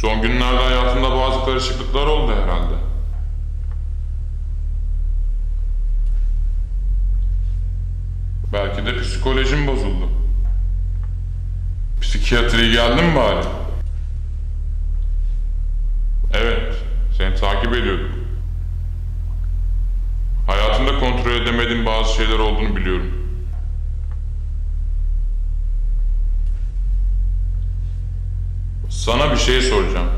Son günlerde hayatında bazı karışıklıklar oldu herhalde. Belki de psikolojin bozuldu. Psikiyatriye geldin mi bari? Evet, seni takip ediyordum. Hayatında kontrol edemediğin bazı şeyler olduğunu biliyorum. Sana bir şey soracağım.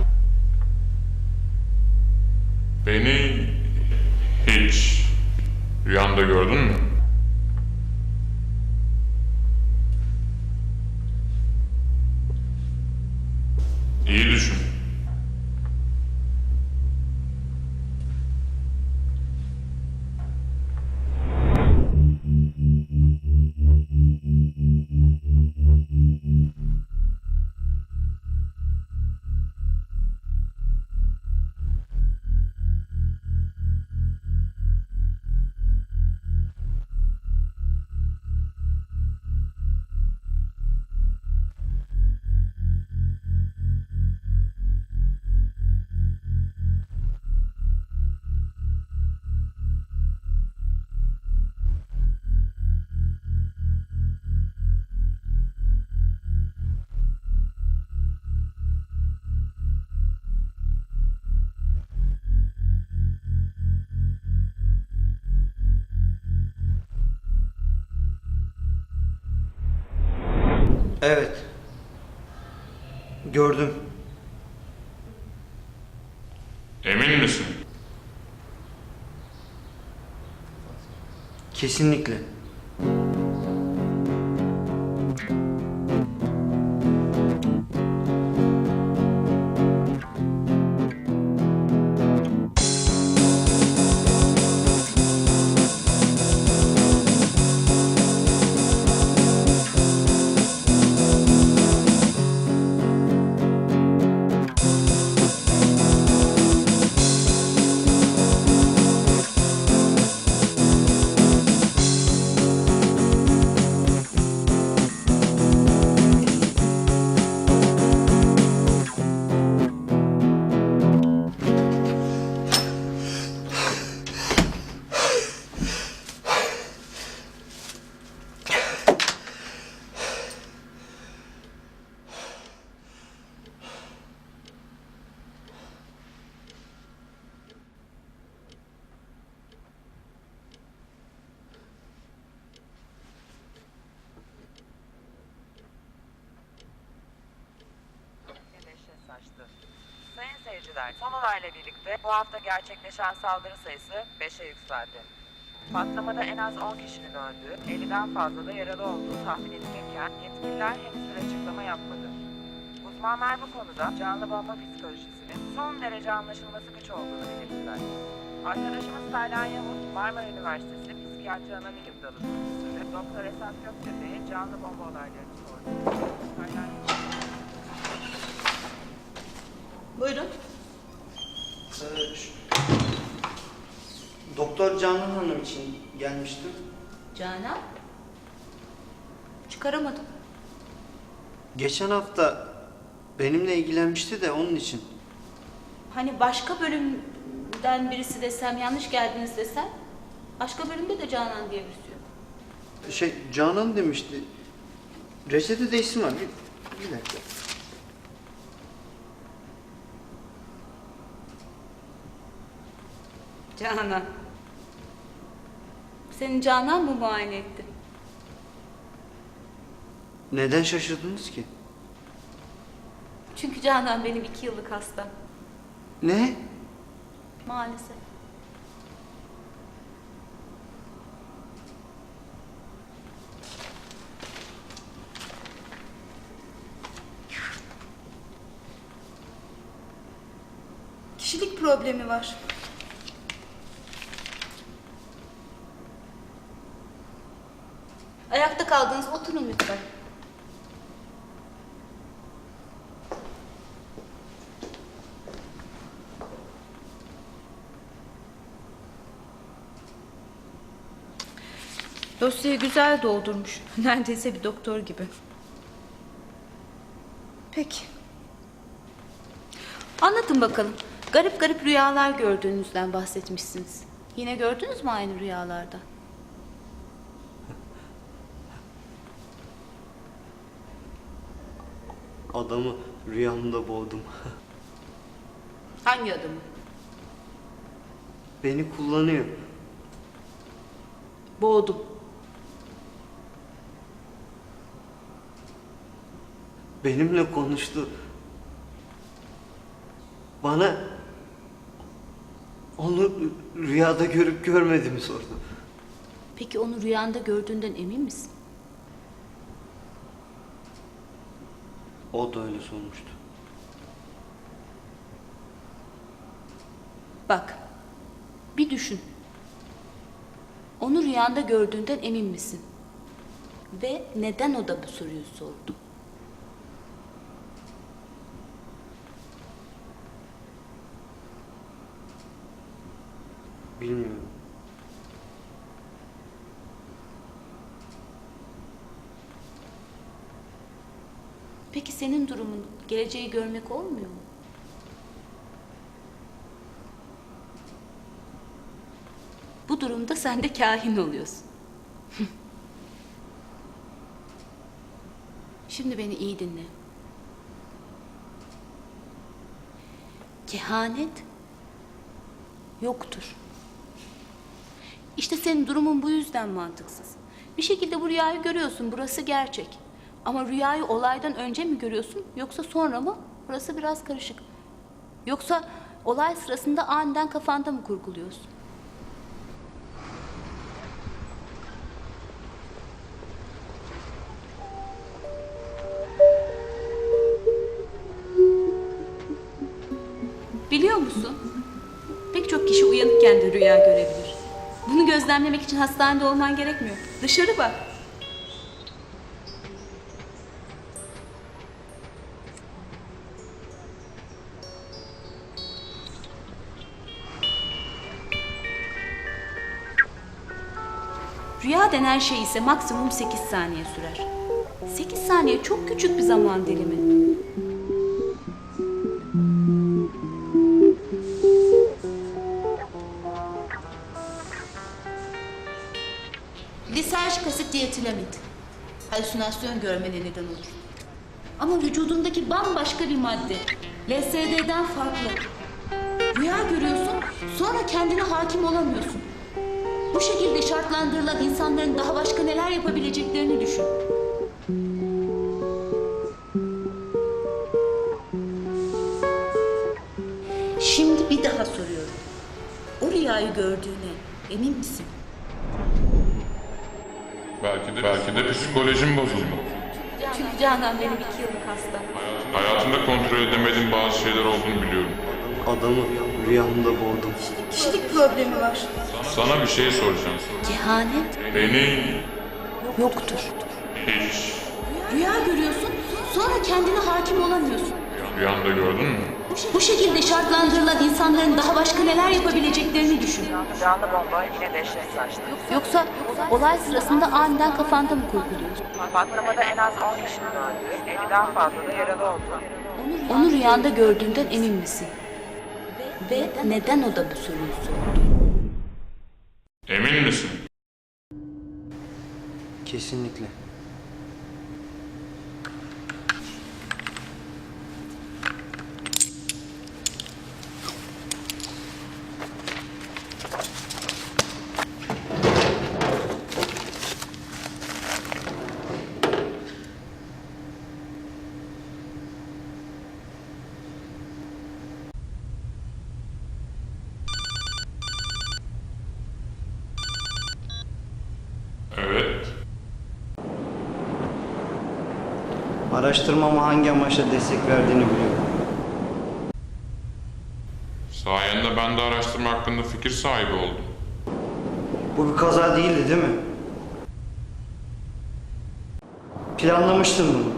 Beni hiç rüyanda gördün mü? İyi düşün. Evet. Gördüm. Emin misin? Kesinlikle. Seyirciler, son olayla birlikte bu hafta gerçekleşen saldırı sayısı 5'e yükseldi. Patlamada en az 10 kişinin öldüğü, 50'den fazla da yaralı olduğu tahmin edilirken yetkililer henüz bir açıklama yapmadı. Uzmanlar bu konuda canlı bomba psikolojisinin son derece anlaşılması güç olduğunu belirttiler. Arkadaşımız Taylan Yavuz, Marmara Üniversitesi Psikiyatri Anabilim Dalı Profesörü Doktor Esat Göktepe'ye canlı bomba olaylarını sordu. Buyurun. Doktor Canan Hanım için gelmiştim. Canan. Çıkaramadım. Geçen hafta benimle ilgilenmişti de onun için. Hani başka bölümden birisi desem, yanlış geldiniz desem. Başka bölümde de Canan diye birisi yok. Şey Canan demişti. Reçetede isim var. Bir, bir dakika. Canan. Senin Canan mı muayene etti? Neden şaşırdınız ki? Çünkü Canan benim iki yıllık hastam. Ne? Maalesef. Kişilik problemi var. Ayakta kaldınız. Oturun lütfen. Dosyayı güzel doldurmuş. Neredeyse bir doktor gibi. Peki. Anlatın bakalım. Garip garip rüyalar gördüğünüzden bahsetmişsiniz. Yine gördünüz mü aynı rüyalarda? Adamı rüyamda boğdum. Hangi adamı? Beni kullanıyor. Boğdum. Benimle konuştu. Bana onu rüyada görüp görmediğimi sordu. Peki onu rüyanda gördüğünden emin misin? O da öyle sormuştu. Bak. Bir düşün. Onu rüyanda gördüğünden emin misin? Ve neden o da bu soruyu sordu? Bilmiyorum. Peki senin durumun geleceği görmek olmuyor mu? Bu durumda sen de kahin oluyorsun. Şimdi beni iyi dinle. Kehanet yoktur. İşte senin durumun bu yüzden mantıksız. Bir şekilde bu rüyayı görüyorsun, burası gerçek. Ama rüyayı olaydan önce mi görüyorsun yoksa sonra mı? Burası biraz karışık. Yoksa olay sırasında aniden kafanda mı kurguluyorsun? Biliyor musun? Pek çok kişi uyanıkken de rüya görebilir. Bunu gözlemlemek için hastanede olman gerekmiyor. Dışarı bak. Rüya denen şey ise maksimum 8 saniye sürer. 8 saniye çok küçük bir zaman dilimi. Lisaj kasit diyetilamid. Halüsinasyon görmene neden olur. Ama vücudundaki bambaşka bir madde. LSD'den farklı. Rüya görüyorsun, sonra kendine hakim olamıyorsun. Bu şekilde şartlandırılan insanların daha başka neler yapabileceklerini düşün. Şimdi bir daha soruyorum. O rüyayı gördüğüne emin misin? Belki de, belki de psikolojim bozuldu. Çünkü Canan benim iki yıllık hasta. Hayatımda kontrol edemediğim bazı şeyler olduğunu biliyorum. Adamı rüyamda boğdum. Kişilik problemi var. Sana bir şey soracağım. Kehanet Beni yoktur. hiç Rüya görüyorsun, sonra kendine hakim olamıyorsun. rüyanda gördün mü? Bu şekilde şartlandırılan insanların daha başka neler yapabileceklerini düşün. Canlı bomba yine dehşet saçtı. Yoksa olay sırasında aniden kafanda mı kurguluyorsun? Patlamada en az 10 kişinin öldüğü, 50'den fazla da yaralı oldu. Onu rüyanda gördüğünden emin misin? Ve neden o da bu soruyu sordu? Emin misin? Kesinlikle. Araştırmama hangi amaçla destek verdiğini biliyorum. Sayende ben de araştırma hakkında fikir sahibi oldum. Bu bir kaza değildi değil mi? Planlamıştın bunu.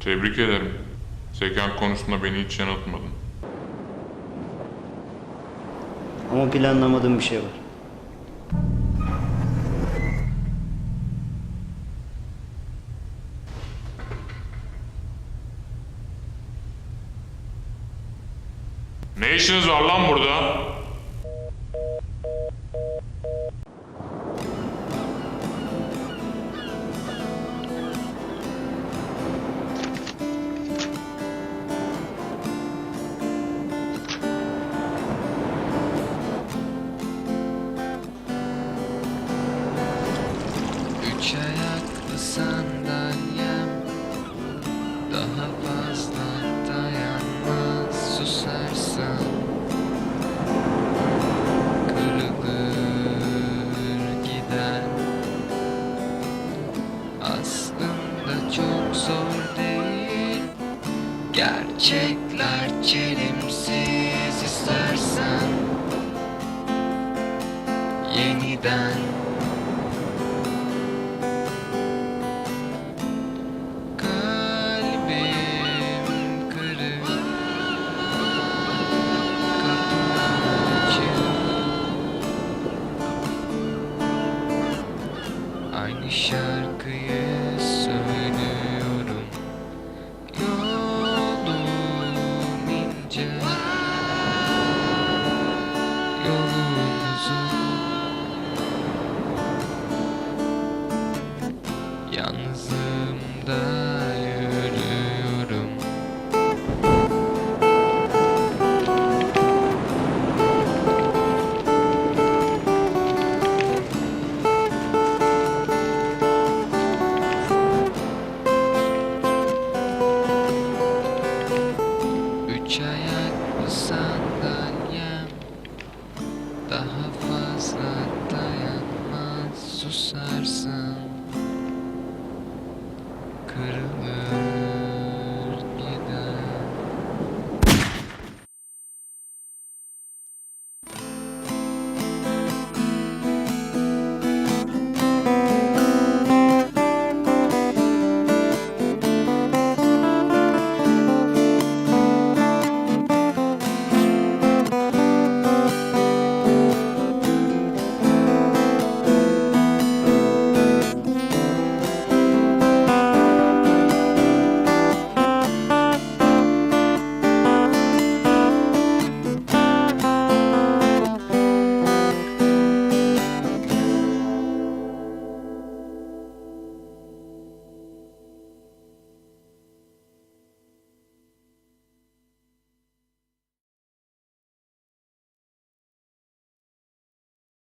Tebrik ederim. Zekan konusunda beni hiç yanıltmadın. Ama planlamadığım bir şey var. işiniz var lan burada? çok zor değil. Gerçekler çelimsiz istersen Yeniden aynı şarkıyı söyle.